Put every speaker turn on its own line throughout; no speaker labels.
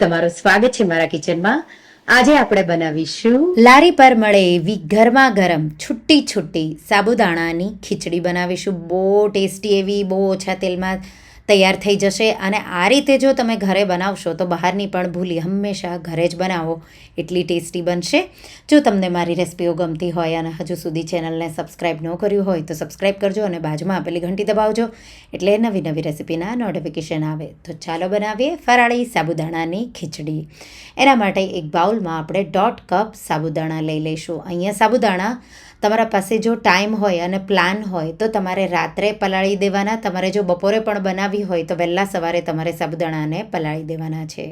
તમારું સ્વાગત છે મારા કિચનમાં. આજે આપણે બનાવીશું
લારી પર મળે એવી ગરમા ગરમ છુટ્ટી છુટ્ટી સાબુદાણાની ખીચડી બનાવીશું. બહુ ટેસ્ટી એવી, બહુ ઓછા તેલમાં તૈયાર થઈ જશે અને આ રીતે જો તમે ઘરે બનાવશો તો બહારની પણ ભૂલી હંમેશા ઘરે જ બનાવો. એટલી ટેસ્ટી બનશે. જો તમને મારી રેસિપીઓ ગમતી હોય અને હજુ સુધી ચેનલને સબસ્ક્રાઈબ ન કર્યું હોય તો સબસ્ક્રાઈબ કરજો અને બાજુમાં આપેલી ઘંટી દબાવજો એટલે નવી નવી રેસિપીના નોટિફિકેશન આવે. તો ચાલો બનાવીએ ફરાળી સાબુદાણાની ખીચડી. એના માટે એક બાઉલમાં આપણે દોઢ કપ સાબુદાણા લઈ લઈશું. અહીંયા સાબુદાણા તમારા પાસે જો ટાઈમ હોય અને પ્લાન હોય તો તમારે રાત્રે પલાળી દેવાના. તમારે જો બપોરે પણ બનાવવી હોય તો વહેલા સવારે તમારે સાબુદાણાને પલાળી દેવાના છે.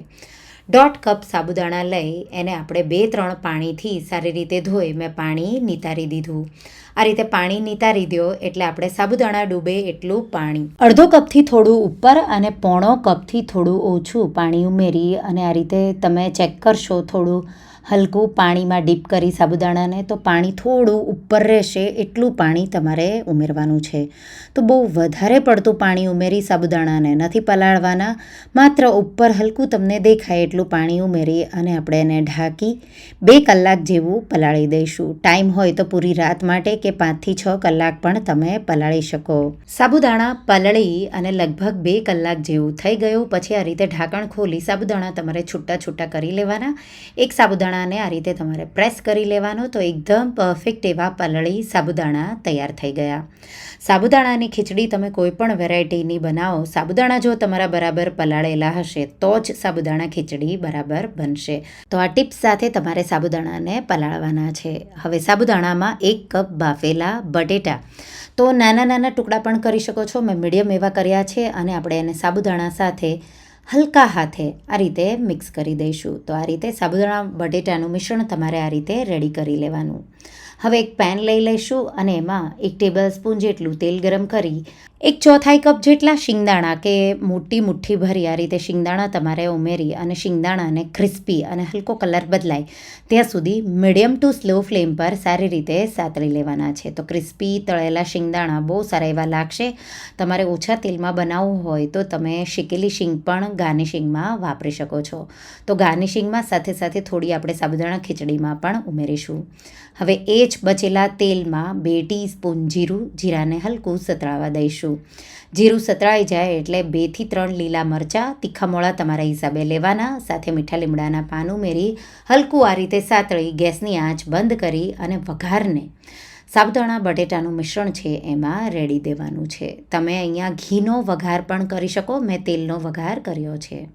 દોઢ કપ સાબુદાણા લઈ એને આપણે બે ત્રણ પાણીથી સારી રીતે ધોઈ મેં પાણી નિતારી દીધું. આ રીતે પાણી નિતારી દો એટલે આપણે સાબુદાણા ડૂબે એટલું પાણી. અડધો કપથી થોડું ઉપર અને પોણો કપથી થોડું ઓછું પાણી ઉમેરી અને આ રીતે તમે ચેક કરશો થોડું હલકું પાણીમાં ડીપ કરી સાબુદાણાને, તો પાણી થોડું ઉપર રહેશે એટલું પાણી તમારે ઉમેરવાનું છે. તો બહુ વધારે પડતું પાણી ઉમેરી સાબુદાણાને નથી પલાળવાના, માત્ર ઉપર હલકું તમને દેખાય એટલું પાણી ઉમેરી અને આપણે એને ઢાંકી બે કલાક જેવું પલાળી દઈશું. ટાઈમ હોય તો પૂરી રાત માટે કે પાંચથી છ કલાક પણ તમે પલાળી શકો. સાબુદાણા પલળી અને લગભગ બે કલાક જેવું થઈ ગયું, પછી આ રીતે ઢાંકણ ખોલી સાબુદાણા તમારે છૂટા છૂટા કરી લેવાના. એક સાબુદાણાને આ રીતે તમારે પ્રેસ કરી લેવાનો તો એકદમ પરફેક્ટ એવા પલળી સાબુદાણા તૈયાર થઈ ગયા. સાબુદાણાની ખીચડી તમે કોઈપણ વેરાયટીની બનાવો, સાબુદાણા જો તમારા બરાબર પલાળેલા હશે, તો જ સાબુદાણા ખીચડી બરાબર બનશે. તો આ ટિપ્સ સાથે તમારે સાબુદાણાને પલાળવાના છે. હવે સાબુદાણામાં એક કપ બાફેલા બટેટા. તો નાના નાના ટુકડા પણ કરી શકો છો. મેં મીડિયમ એવા કર્યા છે અને આપણે એને સાબુદાણા સાથે હલકા હાથે આ રીતે મિક્સ કરી દઈશું. તો આ રીતે સાબુદાણા, બટેટાનું મિશ્રણ તમારે આ રીતે રેડી કરી લેવાનું. હવે એક પેન લઈ લઈશું અને એમાં એક ટેબલ સ્પૂન જેટલું તેલ ગરમ કરી, એક ચોથાઈ કપ જેટલા શિંગદાણા કે મોટી મુઠ્ઠી ભરી આ રીતે શિંગદાણા તમારે ઉમેરી અને શિંગદાણાને ક્રિસ્પી અને હલકો કલર બદલાય. ત્યાં સુધી મીડિયમ ટુ સ્લો ફ્લેમ પર સારી રીતે સાતળી લેવાના છે. તો ક્રિસ્પી તળેલા શિંગદાણા બહુ સારા એવા લાગશે. તમારે ઓછા તેલમાં બનાવવું હોય તો તમે શેકેલી શીંગ પણ ગાર્નિશિંગમાં વાપરી શકો છો. તો ગાર્નિશિંગમાં સાથે સાથે થોડી આપણે સાબુદાણા ખીચડીમાં પણ ઉમેરીશું. હવે એ બચેલા તેલમાં બે ટીસ્પૂન જીરું જીરાને હલકું સતળાવા દઈશું. જીરું સતળાઈ જાય એટલે બેથી ત્રણ લીલા મરચાં, તીખા મોળા તમારા હિસાબે લેવાના, સાથે મીઠા લીમડાના પાન ઉમેરી, હલકું આ રીતે સાતળી ગેસની આંચ બંધ કરી અને વઘારને સાબુદાણા બટેટાનું મિશ્રણ છે, એમાં રેડી દેવાનું છે. તમે અહીંયા ઘીનો વઘાર પણ કરી શકો, મેં તેલનો વઘાર કર્યો છે.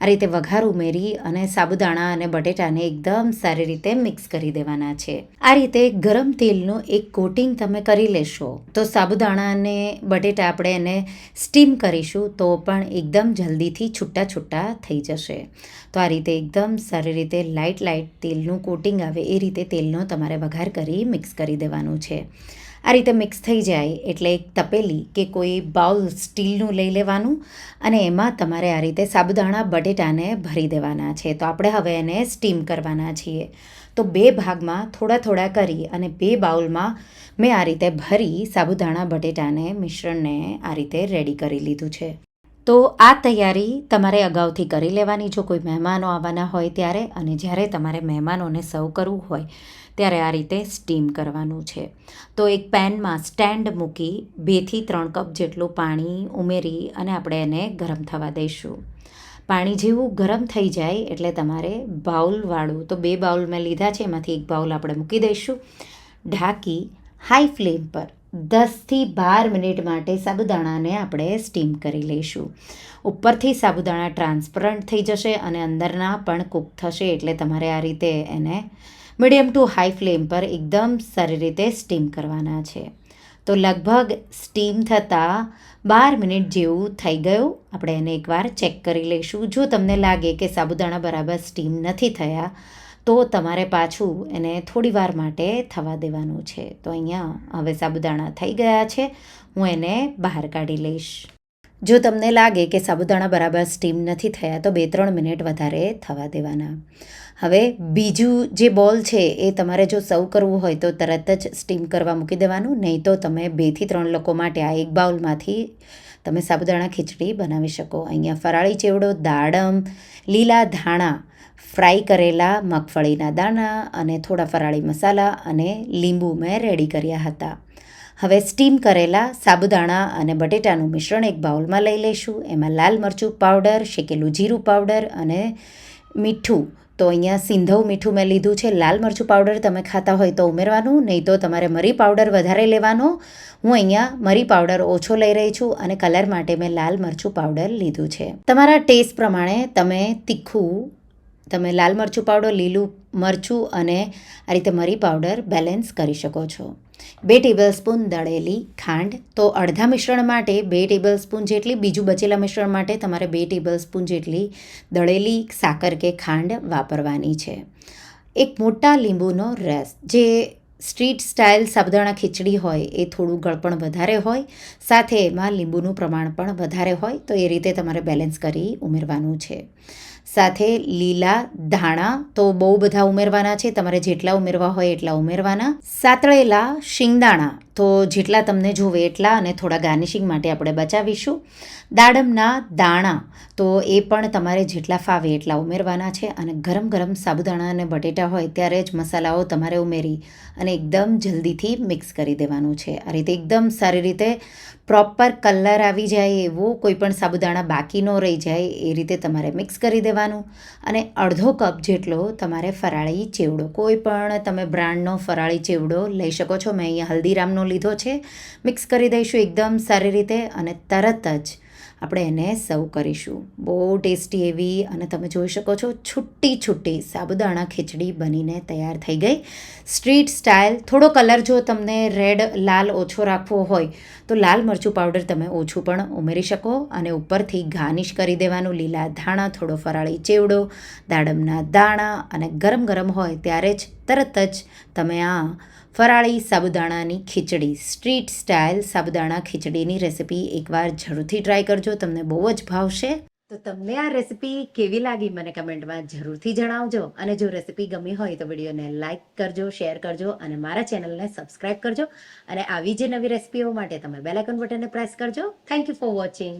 આ રીતે વઘાર ઉમેરી અને સાબુદાણા અને બટેટાને એકદમ સારી રીતે મિક્સ કરી દેવાના છે. આ રીતે ગરમ તેલનું એક કોટિંગ તમે કરી લેશો. તો સાબુદાણા અને બટેટા આપણે એને સ્ટીમ કરીશું તો પણ એકદમ જલ્દીથી છૂટા છૂટા થઈ જશે. તો આ રીતે એકદમ સારી રીતે લાઇટ લાઇટ તેલનું કોટિંગ આવે એ રીતે તેલનો તમારે વઘાર કરી મિક્સ કરી દેવાનું છે. આ રીતે મિક્સ થઈ જાય એટલે એક તપેલી કે કોઈ બાઉલ સ્ટીલનું લઈ લેવાનું અને એમાં તમારે આ રીતે સાબુદાણા, બટેટાને ભરી દેવાના છે. તો આપણે હવે એને સ્ટીમ કરવાના છીએ. તો બે ભાગમાં થોડા થોડા કરી અને બે બાઉલમાં મેં આ રીતે ભરી સાબુદાણા, બટેટાને મિશ્રણને આ રીતે રેડી કરી લીધું છે. તો આ તૈયારી તમારે અગાઉથી કરી લેવાની. જો કોઈ મહેમાનો આવવાના હોય ત્યારે અને જ્યારે તમારે મહેમાનોને સર્વ કરવું હોય ત્યારે આ રીતે સ્ટીમ કરવાનું છે. તો એક પેનમાં સ્ટેન્ડ મૂકી બેથી ત્રણ કપ જેટલું પાણી ઉમેરી અને આપણે એને ગરમ થવા દઈશું. પાણી જેવું ગરમ થઈ જાય એટલે તમારે બાઉલવાળું તો બે બાઉલ મેં લીધા છે, એમાંથી એક બાઉલ આપણે મૂકી દઈશું. ઢાંકી હાઈ ફ્લેમ પર દસથી બાર મિનિટ માટે સાબુદાણાને આપણે સ્ટીમ કરી લઈશું. ઉપરથી સાબુદાણા ટ્રાન્સપરન્ટ થઈ જશે અને અંદરના પણ કૂક થશે એટલે તમારે આ રીતે એને મીડિયમ ટુ હાઈ ફ્લેમ પર એકદમ સારી રીતે સ્ટીમ કરવાના છે. તો લગભગ સ્ટીમ થતાં બાર મિનિટ જેવું થઈ ગયું. આપણે એને એકવાર ચેક કરી લઈશું. જો તમને લાગે કે સાબુદાણા બરાબર સ્ટીમ નથી થયા તો તમારે પાછું એને થોડી વાર માટે થવા દેવાનું છે. તો અહીંયા હવે સાબુદાણા થઈ ગયા છે. હું એને બહાર કાઢી લઈશ. જો તમને લાગે કે સાબુદાણા બરાબર સ્ટીમ નથી થયા, તો બે ત્રણ મિનિટ વધારે થવા દેવાના. હવે બીજું જે બોલ છે એ તમારે જો સર્વ કરવું હોય તો તરત જ સ્ટીમ કરવા મૂકી દેવાનું, નહીં તો તમે બેથી ત્રણ લોકો માટે આ એક બાઉલમાંથી તમે સાબુદાણા ખીચડી બનાવી શકો. અહીંયા ફરાળી ચેવડો દાડમ, લીલા ધાણા, ફ્રાય કરેલા મગફળીના દાણા અને થોડા ફરાળી મસાલા અને લીંબુ મેં રેડી કર્યા હતા. હવે સ્ટીમ કરેલા સાબુદાણા અને બટેટાનું મિશ્રણ એક બાઉલમાં લઈ લઈશું. એમાં લાલ મરચું પાવડર, શેકેલું જીરું પાવડર અને મીઠું તો અહીંયા સિંધવ મીઠું મેં લીધું છે, લાલ મરચું પાવડર તમે ખાતા હોય તો ઉમેરવાનું, નહીં તો તમારે મરી પાવડર વધારે લેવાનો. હું અહીંયા મરી પાવડર ઓછો લઈ રહી છું અને કલર માટે મેં લાલ મરચું પાવડર લીધું છે. તમારા ટેસ્ટ પ્રમાણે તમે તીખું તમે લાલ મરચું પાવડર, લીલું મરચું અને આ રીતે મરી પાવડર બેલેન્સ કરી શકો છો. બે ટેબલ સ્પૂન દળેલી ખાંડ. તો અડધા મિશ્રણ માટે બે ટેબલ સ્પૂન જેટલી, બીજું બચેલા મિશ્રણ માટે તમારે બે ટેબલસ્પૂન જેટલી દળેલી સાકર કે ખાંડ વાપરવાની છે. એક મોટા લીંબુનો રસ. જે સ્ટ્રીટ સ્ટાઇલ સાબુદાણા ખીચડી હોય એ થોડું ગળપણ વધારે હોય, સાથે એમાં લીંબુનું પ્રમાણ પણ વધારે હોય, તો એ રીતે તમારે બેલેન્સ કરી ઉમેરવાનું છે. સાથે લીલા ધાણા તો બહુ બધા ઉમેરવાના છે. તમારે જેટલા ઉમેરવા હોય એટલા ઉમેરવાના. સાતળેલા શિંગદાણા તો જેટલા તમને જોવે એટલા અને થોડા ગાર્નિશિંગ માટે આપણે બચાવીશું. દાડમના દાણા, તો એ પણ તમારે જેટલા ફાવે એટલા ઉમેરવાના છે અને ગરમ ગરમ સાબુદાણા અને બટેટા હોય ત્યારે જ મસાલાઓ તમારે ઉમેરી અને એકદમ જલ્દીથી મિક્સ કરી દેવાનું છે. આ રીતે એકદમ સારી રીતે પ્રોપર કલર આવી જાય એવું કોઈ પણ સાબુદાણા બાકી ન રહી જાય એ રીતે તમારે મિક્સ કરી દેવાનું અને અડધો કપ જેટલો તમારે ફરાળી ચેવડો, કોઈ પણ તમે બ્રાન્ડનો ફરાળી ચેવડો લઈ શકો છો. મેં અહીંયા હલ્દીરામનો લીધો છે. મિક્સ કરી દઈશું એકદમ સારી રીતે અને તરત જ આપણે એને સર્વ કરીશું. બહુ ટેસ્ટી એવી અને તમે જોઈ શકો છો છુટ્ટી છુટ્ટી સાબુદાણા ખીચડી બનીને તૈયાર થઈ ગઈ. સ્ટ્રીટ સ્ટાઇલ થોડો કલર જો તમને રેડ લાલ ઓછો રાખવો હોય, તો લાલ મરચું પાવડર તમે ઓછું પણ ઉમેરી શકો અને ઉપરથી ગાર્નિશ કરી દેવાનું. લીલા ધાણા, થોડો ફરાળી ચેવડો, દાડમના દાણા અને ગરમ ગરમ હોય ત્યારે જ તરત જ તમે આ ફરાળી સાબુદાણાની ખીચડી સ્ટ્રીટ સ્ટાઇલ સાબુદાણા ખીચડીની રેસિપી એકવાર જરૂરથી ટ્રાય કરજો, તમને બહુ જ ભાવશે.
તો તમને આ રેસિપી કેવી લાગી મને કમેન્ટમાં જરૂરથી જણાવજો અને જો રેસિપી ગમી હોય તો વિડીયોને લાઇક કરજો શેર કરજો અને મારા ચેનલને સબસ્ક્રાઇબ કરજો અને આવી જે નવી રેસિપીઓ માટે તમે બેલાઇકન બટનને પ્રેસ કરજો. Thank you for watching